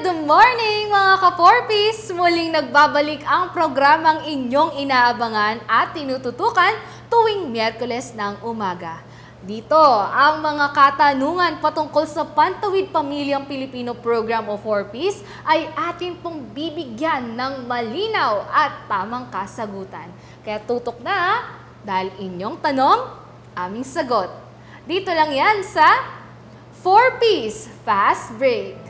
Good morning mga ka-4Ps! Muling nagbabalik ang programang inyong inaabangan at tinututukan tuwing Miyerkules ng umaga. Dito, ang mga katanungan patungkol sa Pantawid Pamilyang Pilipino Program o 4Ps ay atin pong bibigyan ng malinaw at tamang kasagutan. Kaya tutok na dahil inyong tanong, aming sagot. Dito lang yan sa 4Ps Fast Break.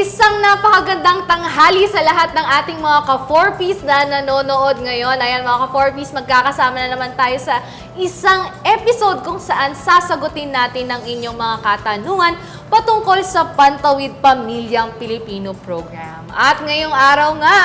Isang napakagandang tanghali sa lahat ng ating mga ka-4Ps na nanonood ngayon. Ayan mga ka-4Ps, magkakasama na naman tayo sa isang episode kung saan sasagutin natin ang inyong mga katanungan patungkol sa Pantawid Pamilyang Pilipino Program. At ngayong araw nga,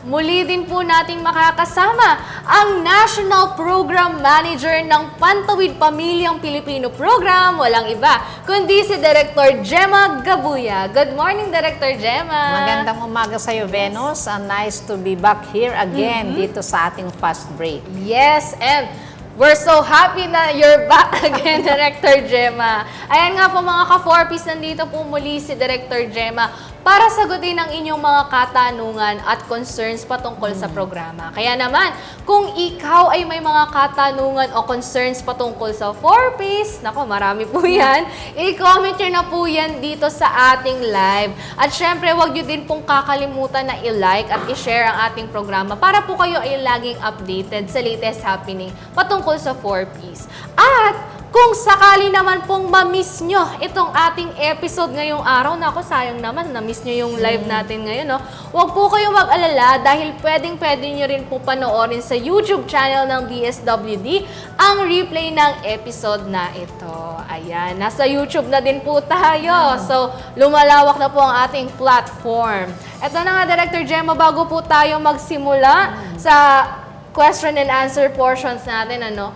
Muli din po nating makakasama ang National Program Manager ng Pantawid Pamilyang Pilipino Program, walang iba, kundi si Director Gemma Gabuya. Good morning, Director Gemma. Magandang umaga sa iyo, Venus. And nice to be back here again dito sa ating fast break. Yes, and we're so happy na you're back again, Director Gemma. Ayan nga po mga ka-4Ps, nandito po muli si Director Gemma para sagutin ang inyong mga katanungan at concerns patungkol sa programa. Kaya naman, kung ikaw ay may mga katanungan o concerns patungkol sa 4Ps, nako marami po yan, i-comment nyo na po yan dito sa ating live. At syempre, wag nyo din pong kakalimutan na i-like at i-share ang ating programa para po kayo ay laging updated sa latest happening patungkol sa 4Ps. At kung sakali naman pong ma-miss nyo itong ating episode ngayong araw, na ako sayang naman, na-miss nyo yung live natin ngayon, no? Huwag po kayong mag-alala dahil pwedeng-pwede nyo rin po panoorin sa YouTube channel ng DSWD ang replay ng episode na ito. Ayan, nasa YouTube na din po tayo. So, lumalawak na po ang ating platform. Ito na nga, Director Gemma, bago po tayo magsimula sa question and answer portions natin, ano,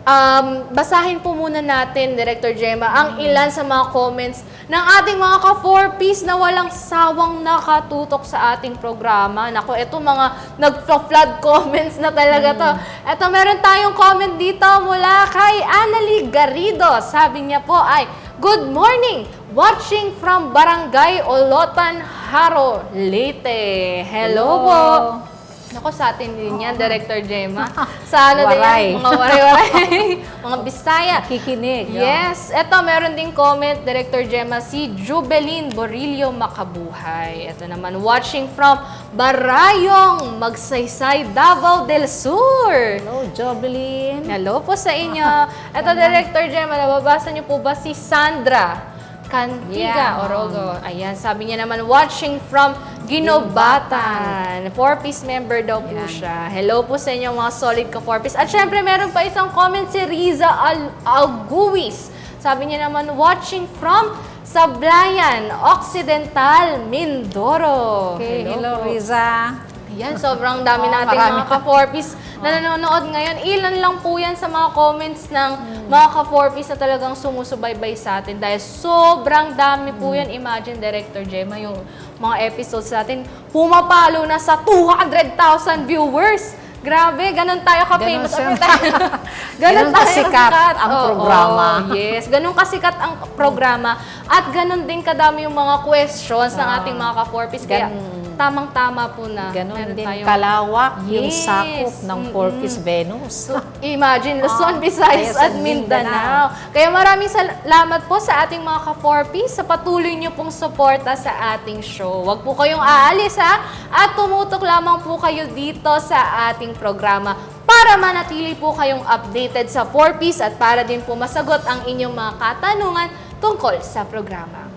Um, basahin po muna natin, Director Gemma, ang ilan sa mga comments ng ating mga ka-4Ps na walang sawang nakatutok sa ating programa. Nako, eto mga nag-flood comments na talaga to. Eto, meron tayong comment dito mula kay Annalie Garrido. Sabi niya po ay, Good morning! Watching from Barangay Olotan, Haro, Leyte. Hello po! Nako, sa atin din yan, Director Gemma. Sa ano din yan, mga waray-waray, mga Bisaya. Kikinig. Yes, eto meron ding comment, Director Gemma, si Jubelin Borillo Makabuhay. Ito naman, watching from Barayong, Magsaysay, Davao del Sur. Hello, Jovelyn. Hello po sa inyo. Ito, Director Gemma, nababasa niyo po ba si Sandra Cantiga Yeah. Orogo? Ayan, sabi niya naman, watching from Ginobatan. Four-piece member daw po Yan. siya. Hello po sa inyo mga solid ka four-piece. At syempre, meron pa isang comment si Riza Al Alguis. Sabi niya naman, watching from Sablayan, Occidental, Mindoro. Okay, hello, po. Riza. Yan, sobrang dami Oo, nating marami. mga ka-4Ps na nanonood ngayon. Ilan lang po yan sa mga comments ng mga ka-4Ps na talagang sumusubaybay sa atin dahil sobrang dami po yan. Imagine, Director Gemma, yung mga episodes natin, pumapalo na sa 200,000 viewers. Grabe, ganun tayo ka-famous. Ganun Ganun, siya. ganun Ganun tayo kasikat ang Oo, programa. yes, ganun kasikat ang programa. At ganun din kadami yung mga questions ng ating mga ka-4Ps. Kaya. Tamang-tama po na Ganon meron din tayong- kalawak yung Yes. sakop ng Porpis Venus. Imagine, Luzon, Ah, Visayas yes, at at Mindanao. Kaya maraming salamat po sa ating mga ka-4Ps sa patuloy niyo pong suporta sa ating show. Huwag po kayong aalis ha at tumutok lamang po kayo dito sa ating programa para manatili po kayong updated sa 4Ps at para din po masagot ang inyong mga katanungan tungkol sa programa.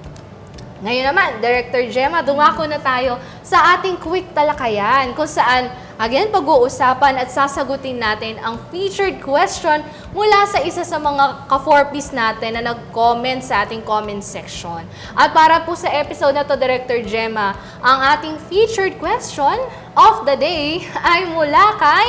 Ngayon naman, Director Gemma, dumako na tayo sa ating quick talakayan kung saan, again, pag-uusapan at sasagutin natin ang featured question mula sa isa sa mga ka-4Ps natin na nag-comment sa ating comment section. At para po sa episode na to, Director Gemma, ang ating featured question of the day ay mula kay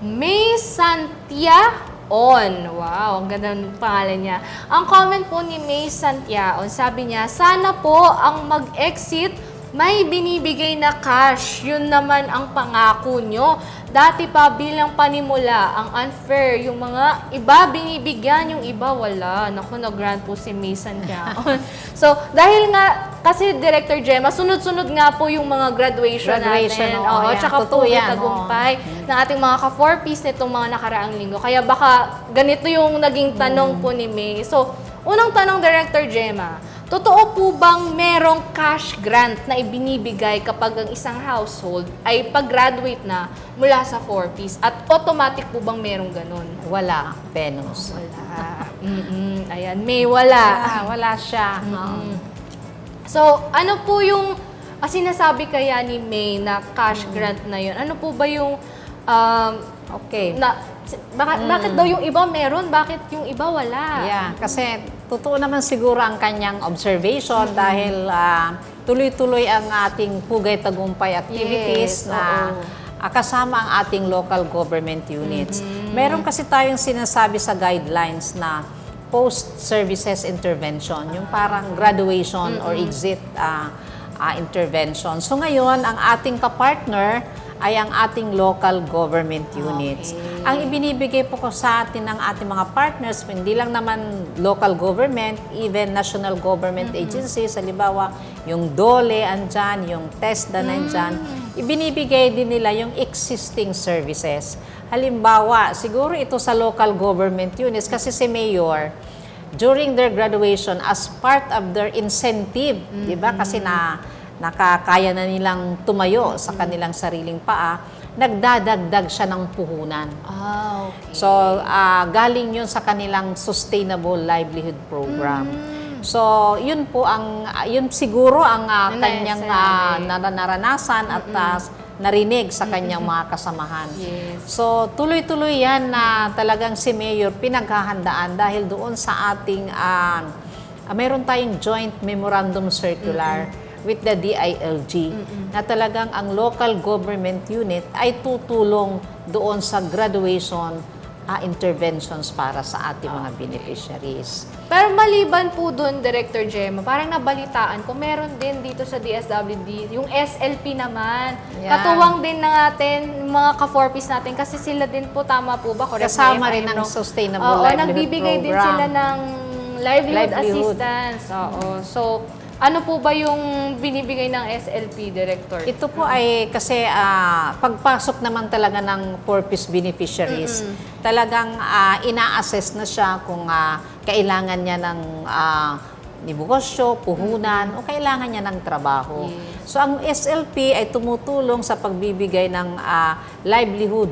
May Santia On. Wow, ang ganda ng pangalan niya. Ang comment po ni May Santiaon, sabi niya, sana po ang mag-exit may binibigay na cash. Yun naman ang pangako nyo. dati pa bilang panimula, ang unfair, yung mga iba binibigyan, yung iba wala. Naku, nag-grant po si Mason Gaon. so, dahil nga, kasi Director Gemma, sunod-sunod nga po yung mga graduation, Graduation, natin. oo, yan. tsaka Totoo po yan, tagumpay ng ating mga ka-four-piece nitong mga nakaraang linggo. Kaya baka ganito yung naging tanong po ni May. So, unang tanong, Director Gemma, totoo po bang merong cash grant na ibinibigay kapag ang isang household ay pag-graduate na mula sa four-piece? At automatic po bang merong ganun? Wala, Venus. Wala. Mm-mm. Ayan, May, wala. Ah, wala siya. Mm. So, ano po yung ah, sinasabi kaya ni May na cash grant na yun? Ano po ba yung um, Okay. na si- bakit, bakit daw yung iba meron, bakit yung iba wala? Yeah, kasi totoo naman siguro ang kanyang observation dahil ah, tuloy-tuloy ang ating pugay tagumpay activities Yes, na oo. ah, kasama ang ating local government units. Meron kasi tayong sinasabi sa guidelines na post-services intervention, yung parang graduation or exit ah, ah, intervention. So ngayon, ang ating kapartner ay ang ating local government units. Okay. Ang ibinibigay po ko sa atin ng ating mga partners, hindi lang naman local government, even national government agencies, halimbawa yung DOLE andyan, yung TESDA nandyan, ibinibigay din nila yung existing services. Halimbawa, siguro ito sa local government units kasi si Mayor, during their graduation as part of their incentive, 'di ba? Kasi na nakakaya na nilang tumayo sa kanilang sariling paa, nagdadagdag siya ng puhunan. Ah, okay. So, ah, galing yun sa kanilang Sustainable Livelihood Program. So, yun po ang, yun siguro ang na kanyang nar- naranasan at ah, narinig sa kanyang mga kasamahan. Yes. So, tuloy-tuloy yan na talagang si Mayor pinaghahandaan dahil doon sa ating, ah, ah, meron tayong joint memorandum circular with the DILG na talagang ang local government unit ay tutulong doon sa graduation ah, interventions para sa ating mga beneficiaries. Pero maliban po doon, Director Gemma, parang nabalitaan ko, meron din dito sa DSWD, yung SLP naman. Yan. Katuwang din na natin, mga ka-four-piece natin, kasi sila din po, tama po ba? Correct Kasama rin ang. Sustainable Oo, Livelihood nagbibigay din Program. sila ng livelihood, Livelihood. assistance. Oo. So, ano po ba yung binibigay ng SLP, Director? Ito po ay kasi ah, pagpasok naman talaga ng purpose beneficiaries, talagang ah, ina-assess na siya kung ah, kailangan niya ng ah, negosyo, puhunan, o kailangan niya ng trabaho. Yes. So ang SLP ay tumutulong sa pagbibigay ng ah, livelihood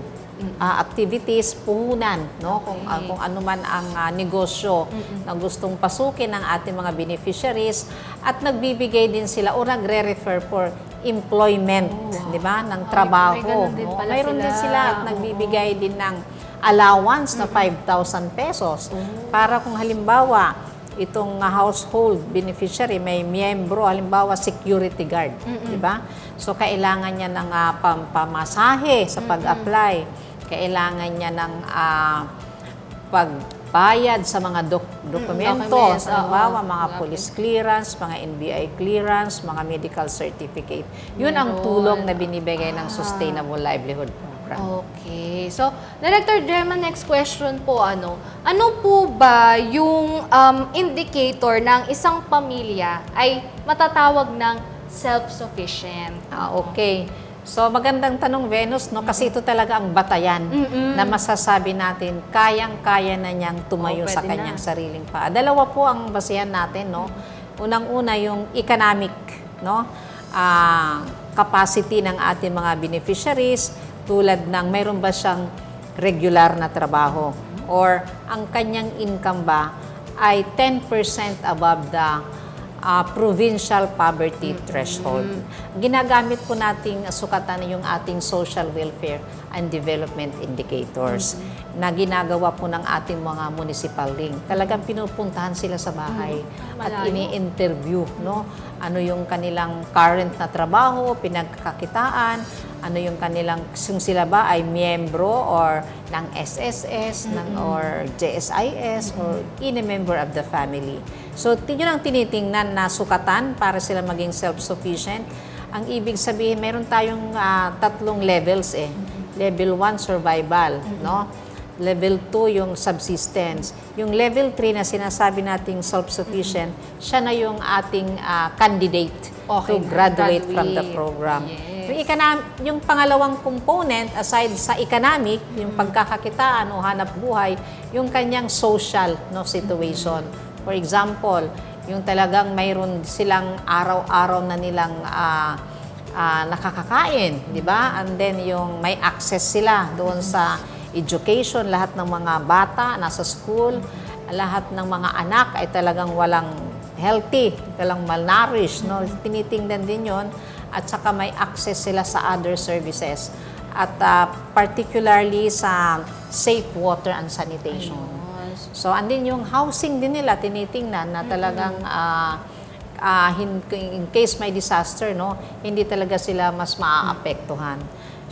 ah, activities, puhunan, no? Kung ah, kung ano man ang ah, negosyo na gustong pasukin ng ating mga beneficiaries at nagbibigay din sila o nagre-refer for employment, di ba, ng trabaho. may ganun din no? Mayroon din sila. sila at nagbibigay din ng allowance na 5,000 pesos para kung halimbawa itong ah, household beneficiary may miyembro halimbawa security guard, di ba? So kailangan niya ng ah, pam- pamasahe sa pag-apply. Kailangan niya ng ah, pagbayad sa mga dok- dokumento, documents, halimbawa oo. mga police clearance, mga NBI clearance, mga medical certificate. Yun ang Meron. tulong na binibigay ng Sustainable Livelihood Program. Okay. So, Director Gemma, next question po, ano, ano po ba yung um, indicator ng isang pamilya ay matatawag ng self-sufficient? Ah, okay. So magandang tanong Venus, no? Kasi ito talaga ang batayan na masasabi natin kayang-kaya na niyang tumayo Oh, sa pwede kanyang na. sariling paa. Dalawa po ang basihan natin, no? Unang-una yung economic, no? Ah, capacity ng ating mga beneficiaries tulad ng mayroon ba siyang regular na trabaho or ang kanyang income ba ay 10% above the ah, provincial poverty threshold. Ginagamit po nating sukatan yung ating social welfare and development indicators na ginagawa po ng ating mga municipal ring. Talagang pinupuntahan sila sa bahay at Malayo. ini-interview, no? Ano yung kanilang current na trabaho, pinagkakitaan, ano yung kanilang, kung sila ba ay miyembro or ng SSS, ng, or JSIS, or in a member of the family. So, yun ang tinitingnan na sukatan para sila maging self-sufficient. Ang ibig sabihin, meron tayong ah, tatlong levels eh. level 1 survival, no? Level 2 yung subsistence. Yung level 3 na sinasabi nating self-sufficient, siya na yung ating ah, candidate Okay to na, graduate, from the graduate. program. Yes. Yung, econom- yung pangalawang component, aside sa economic, yung pagkakakitaan o hanap buhay, yung kanyang social no, situation. For example, yung talagang mayroon silang araw-araw na nilang ah, ah, nakakakain, di ba? And then yung may access sila doon sa education, lahat ng mga bata nasa school, lahat ng mga anak ay talagang walang healthy, walang malnourished, no? Tinitingnan din yon at saka may access sila sa other services at ah, particularly sa safe water and sanitation. So, andin yung housing din nila, tinitingnan na talagang ah, hin- in case may disaster, no, hindi talaga sila mas maaapektuhan.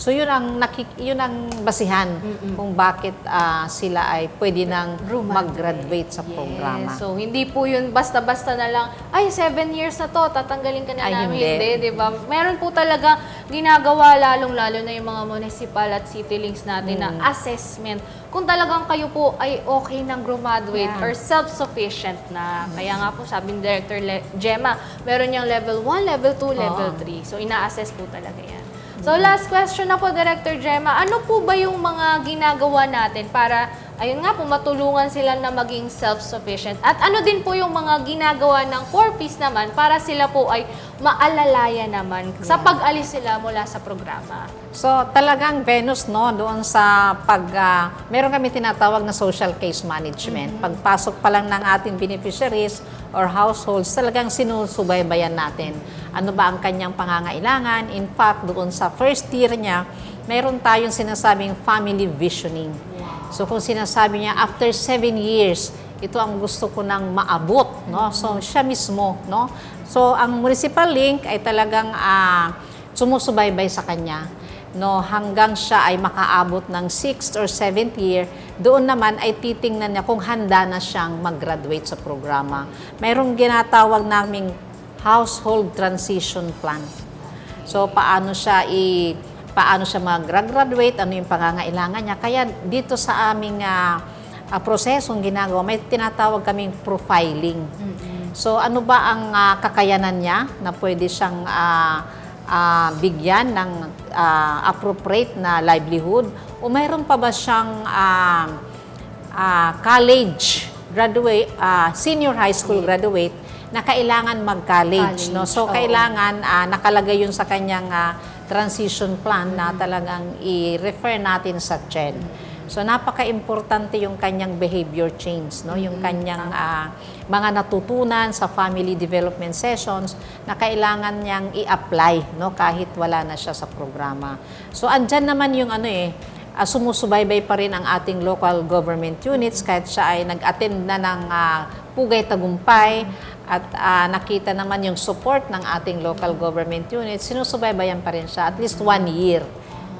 So, yun ang, nakik- yun ang basihan kung bakit ah, sila ay pwede nang mag-graduate sa programa. Yes. So, hindi po yun basta-basta na lang, ay, seven years na to, tatanggalin ka na Ay, namin. hindi. Hindi, di ba? Meron po talaga ginagawa lalong-lalo na yung mga municipal at city links natin Mm. na assessment kung talagang kayo po ay okay nang graduate Yeah. or self-sufficient na. Kaya nga po, sabi ni Director Le- Gemma, meron niyang level 1, level 2, level 3. So, ina-assess po talaga yan. So, last question na po, Director Gemma. Ano po ba yung mga ginagawa natin para, ayun nga po, matulungan sila na maging self-sufficient? At ano din po yung mga ginagawa ng 4Ps naman para sila po ay maalalayan naman sa pag-alis sila mula sa programa? So, talagang Venus, no, doon sa pag, ah, meron kami tinatawag na social case management. Pagpasok pa lang ng ating beneficiaries or households, talagang sinusubaybayan natin. Ano ba ang kanyang pangangailangan? In fact, doon sa first year niya, meron tayong sinasabing family visioning. So, kung sinasabi niya, after seven years, ito ang gusto ko nang maabot, no? So, siya mismo, no? So, ang municipal link ay talagang ah, sumusubaybay sa kanya no hanggang siya ay makaabot ng 6th or 7th year doon naman ay titingnan niya kung handa na siyang mag-graduate sa programa mayroong ginatawag naming household transition plan so paano siya i paano siya mag-graduate ano yung pangangailangan niya. Kaya dito sa aming ah, prosesong ginagawa may tinatawag kaming profiling. So ano ba ang ah, kakayanan niya na pwede siyang ah, ah, bigyan ng ah, appropriate na livelihood? O mayroon pa ba siyang ah, ah, college graduate, ah, senior high school graduate na kailangan mag-college, no? So College, oo. kailangan ah, nakalagay yun sa kanyang ah, transition plan na talagang i-refer natin sa CHED. So napaka-importante yung kanyang behavior change, no? Yung kanyang ah, mga natutunan sa family development sessions na kailangan niyang i-apply, no? Kahit wala na siya sa programa. So andyan naman yung ano eh, ah, sumusubaybay pa rin ang ating local government units kahit siya ay nag-attend na ng ah, Pugay Tagumpay at ah, nakita naman yung support ng ating local government units, sinusubaybayan pa rin siya at least one year.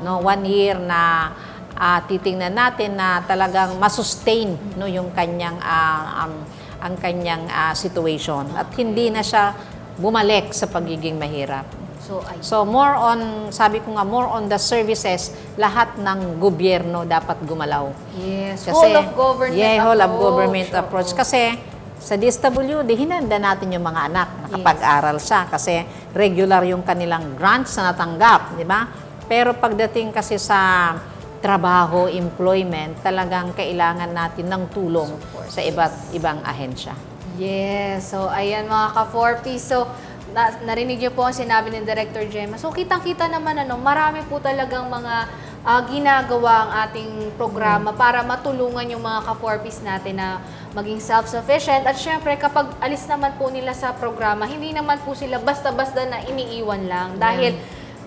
No, one year na ah, titingnan natin na talagang masustain no yung kanyang ah, ang ang kanyang ah, situation at hindi na siya bumalik sa pagiging mahirap. So, ay, So more on, sabi ko nga, more on the services, lahat ng gobyerno dapat gumalaw. yes. whole of government yeah, whole of approach. government approach. Kasi sa DSWD, hinanda natin yung mga anak nakapag-aral siya kasi regular yung kanilang grants na natanggap, di ba? Pero pagdating kasi sa trabaho, employment, talagang kailangan natin ng tulong sa iba't ibang ahensya. Yes. So, ayan mga ka-4P. So, na- narinig niyo po ang sinabi ni Director Gemma. So, kitang-kita naman, ano, marami po talagang mga ah, ginagawa ang ating programa para matulungan yung mga ka-4Ps natin na maging self-sufficient. At syempre, kapag alis naman po nila sa programa, hindi naman po sila basta-basta na iniiwan lang. Dahil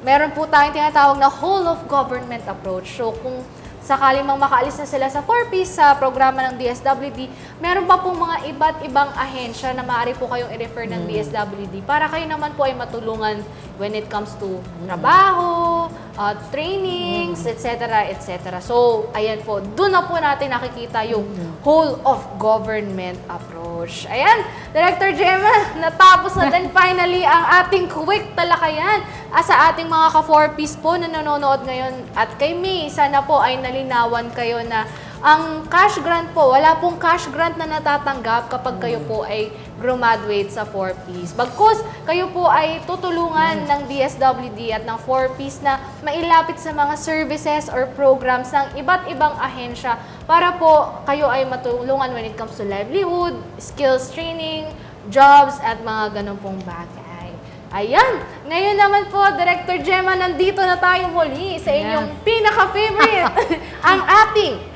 meron po tayong tinatawag na whole of government approach. So, kung sakali mang makaalis na sila sa 4Ps sa programa ng DSWD, meron pa pong mga iba't ibang ahensya na maaari po kayong i-refer ng DSWD para kayo naman po ay matulungan when it comes to trabaho, uh, trainings, etc., etc. So, ayan po, doon na po natin nakikita yung whole of government approach. Ayan, Director Gemma, natapos na din finally ang ating quick talakayan ah, sa ating mga ka-4Ps po na nanonood ngayon. At kay May, sana po ay nalinawan kayo na ang cash grant po, wala pong cash grant na natatanggap kapag kayo po ay graduate sa 4Ps. Bagkus, kayo po ay tutulungan ng DSWD at ng 4Ps na mailapit sa mga services or programs ng iba't ibang ahensya para po kayo ay matulungan when it comes to livelihood, skills training, jobs, at mga ganun pong bagay. Ayan! Ngayon naman po, Director Gemma, nandito na tayo muli sa inyong pinaka-favorite, ang ating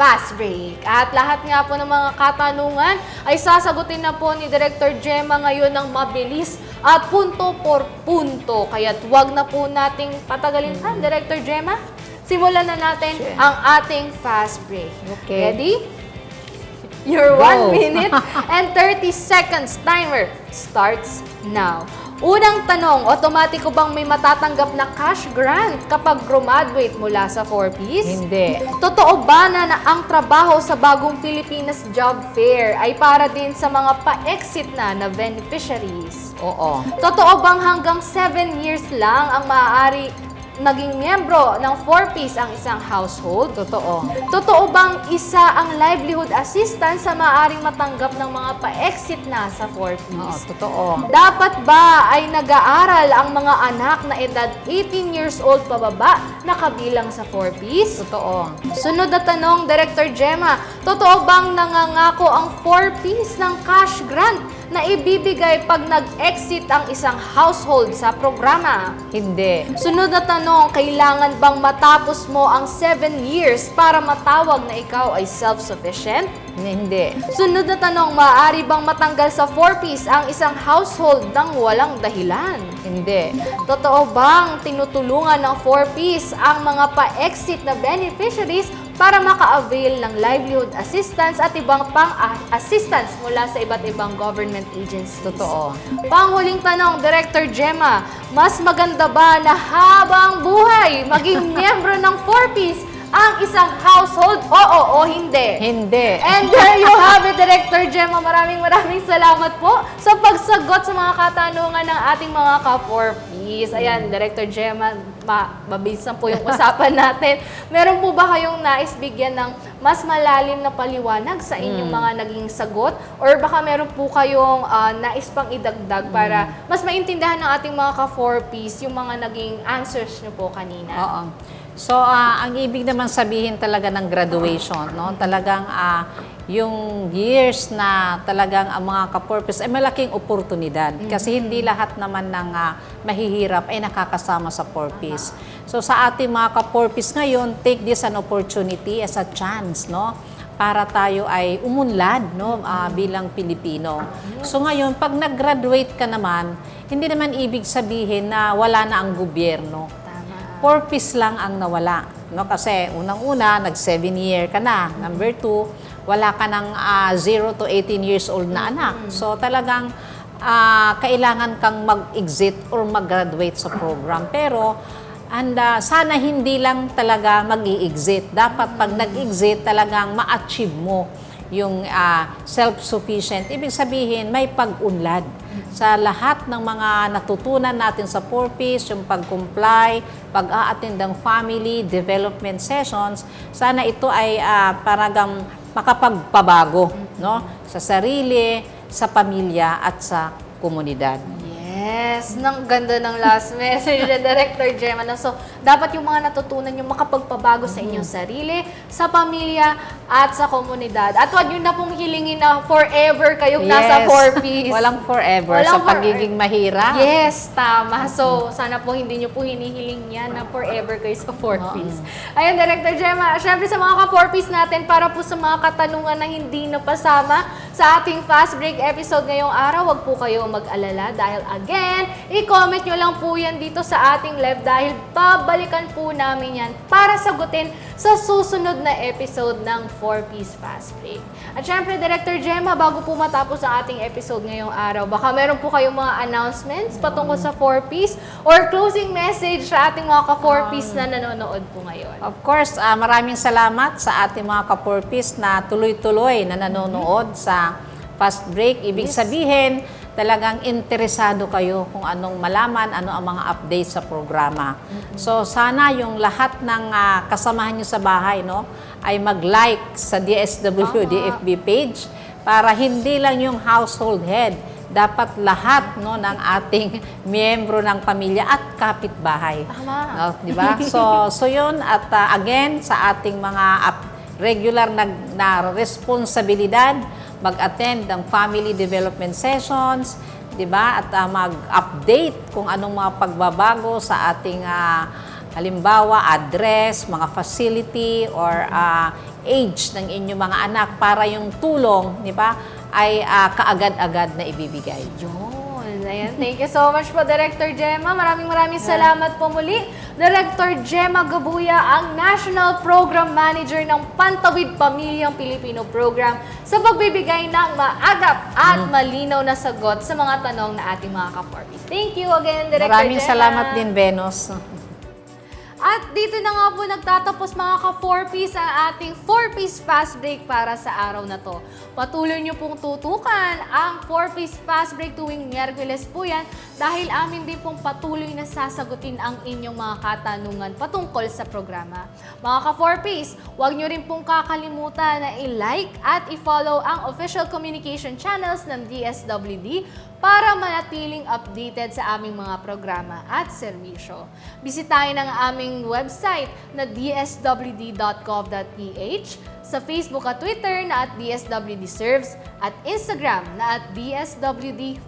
Fast Break. At lahat nga po ng mga katanungan ay sasagutin na po ni Director Gemma ngayon ng mabilis at punto por punto. Kaya wag na po nating patagalin pa, Director Gemma. Simulan na natin Sure. ang ating Fast Break. Okay. Ready? Your Go. 1 minute and 30 seconds timer starts now. Unang tanong, automatiko bang may matatanggap na cash grant kapag graduate mula sa 4Ps? Hindi. Totoo ba na, na ang trabaho sa bagong Pilipinas Job Fair ay para din sa mga pa-exit na na beneficiaries? Oo. Totoo bang hanggang 7 years lang ang maaari naging miyembro ng 4Ps ang isang household? Totoo. Totoo bang isa ang livelihood assistance sa maaaring matanggap ng mga pa-exit na sa 4Ps? Oo, totoo. Dapat ba ay nag-aaral ang mga anak na edad 18 years old pababa na kabilang sa 4Ps? Totoo. Sunod na tanong, Director Gemma, totoo bang nangangako ang 4Ps ng cash grant na ibibigay pag nag-exit ang isang household sa programa? Hindi. Sunod na tanong, kailangan bang matapos mo ang 7 years para matawag na ikaw ay self-sufficient? Hindi. Sunod na tanong, maaari bang matanggal sa 4Ps ang isang household ng walang dahilan? Hindi. Totoo bang tinutulungan ng 4Ps ang mga pa-exit na beneficiaries para maka-avail ng livelihood assistance at ibang pang-assistance mula sa iba't ibang government agencies? Totoo. Panghuling tanong, Director Gemma, mas maganda ba na habang buhay maging miyembro ng 4Ps ang isang household? Oo o hindi? Hindi. And there you have it, Director Gemma. Maraming maraming salamat po sa pagsagot sa mga katanungan ng ating mga ka-4Ps. Ayan, Director Gemma, ma mabilis na po yung usapan natin. Meron po ba kayong nais bigyan ng mas malalim na paliwanag sa inyong mga naging sagot? Or baka meron po kayong ah, nais pang idagdag para mas maintindihan ng ating mga ka-4Ps yung mga naging answers nyo po kanina? Oo. So, ah, ang ibig naman sabihin talaga ng graduation, no? Talagang ah, yung years na talagang ang mga ka-purpose ay malaking oportunidad. Kasi hindi lahat naman ng ah, mahihirap ay nakakasama sa purpose. So, sa ating mga ka-purpose ngayon, take this an opportunity as a chance, no? para tayo ay umunlad no ah, bilang Pilipino. So ngayon pag nag-graduate ka naman, hindi naman ibig sabihin na wala na ang gobyerno Tama. purpose lang ang nawala. No? Kasi unang-una, nag-7 year ka na. Number two, wala ka ng 0 to 18 years old na anak. So talagang ah, kailangan kang mag-exit or mag-graduate sa program. Pero and ah, sana hindi lang talaga mag exit Dapat pag nag-exit, talagang ma-achieve mo yung ah, self-sufficient. Ibig sabihin, may pag-unlad sa lahat ng mga natutunan natin sa 4Ps, yung pag-comply, pag-a-attend ng family development sessions, sana ito ay ah, paragang makapagpabago no? sa sarili, sa pamilya at sa komunidad. Yes, nang ganda ng last message ni Director Gemma. No? So, dapat yung mga natutunan yung makapagpabago sa inyong sarili, sa pamilya, at sa komunidad. At huwag nyo na pong hilingin na forever kayong nasa 4Ps. Walang forever Walang sa for- pagiging mahirap. Yes, tama. So, sana po hindi nyo po hinihiling yan na forever kayo sa 4Ps. Ayun, Director Gemma, syempre sa mga ka-4Ps natin, para po sa mga katanungan na hindi napasama sa ating Fast Break episode ngayong araw, wag po kayo mag-alala dahil again, i-comment nyo lang po yan dito sa ating live dahil babalikan po namin yan para sagutin sa susunod na episode ng 4Piece Fast Break. At syempre, Director Gemma, bago po matapos ang ating episode ngayong araw, baka meron po kayong mga announcements patungkol sa 4Piece or closing message sa ating mga ka-4Piece na nanonood po ngayon. Of course, ah, maraming salamat sa ating mga kapurpis na tuloy-tuloy na nanonood sa Fast Break. Ibig sabihin, talagang interesado kayo kung anong malaman, ano ang mga updates sa programa. So sana yung lahat ng ah, kasamahan nyo sa bahay no, ay mag-like sa DSW DFB page para hindi lang yung household head, dapat lahat no ng ating miyembro ng pamilya at kapitbahay. Tama. No, di ba? So, so yun. At uh, again, sa ating mga up- regular na, na responsibilidad, mag-attend ng family development sessions, di ba? At uh, mag-update kung anong mga pagbabago sa ating uh, halimbawa address, mga facility or uh, age ng inyong mga anak para yung tulong, di ba, ay uh, kaagad-agad na ibibigay. Yun. Ayan. Thank you so much po, Director Gemma. Maraming maraming salamat po muli. Director Gemma Gabuya, ang National Program Manager ng Pantawid Pamilyang Pilipino Program sa pagbibigay ng maagap at malinaw na sagot sa mga tanong na ating mga ka-Forbes. Thank you again, Director Maraming Gemma. salamat din, Venus. At dito na nga po nagtatapos mga ka-4Piece ang ating 4-piece fast break para sa araw na to. Patuloy nyo pong tutukan ang 4-piece fast break tuwing Miyerkules po yan dahil amin din pong patuloy na sasagutin ang inyong mga katanungan patungkol sa programa. Mga ka-4Piece, huwag nyo rin pong kakalimutan na i-like at i-follow ang official communication channels ng DSWD para manatiling updated sa aming mga programa at serbisyo. Bisitahin ang aming website na dswd.gov.ph, sa Facebook at Twitter na at DSWD at Instagram na at DSWD.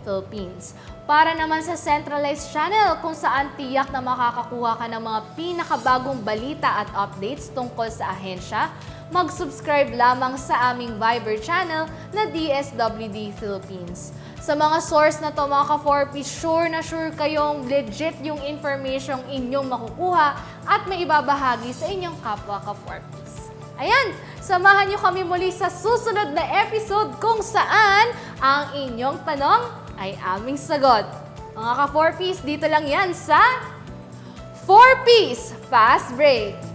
Para naman sa centralized channel kung saan tiyak na makakakuha ka ng mga pinakabagong balita at updates tungkol sa ahensya, mag-subscribe lamang sa aming Viber channel na DSWD Philippines. Sa mga source na to mga ka-4P, sure na sure kayong legit yung information inyong makukuha at may ibabahagi sa inyong kapwa ka-4Ps. Ayan, samahan nyo kami muli sa susunod na episode kung saan ang inyong tanong ay aming sagot. Mga ka-4Ps, dito lang yan sa 4Ps Fast Break.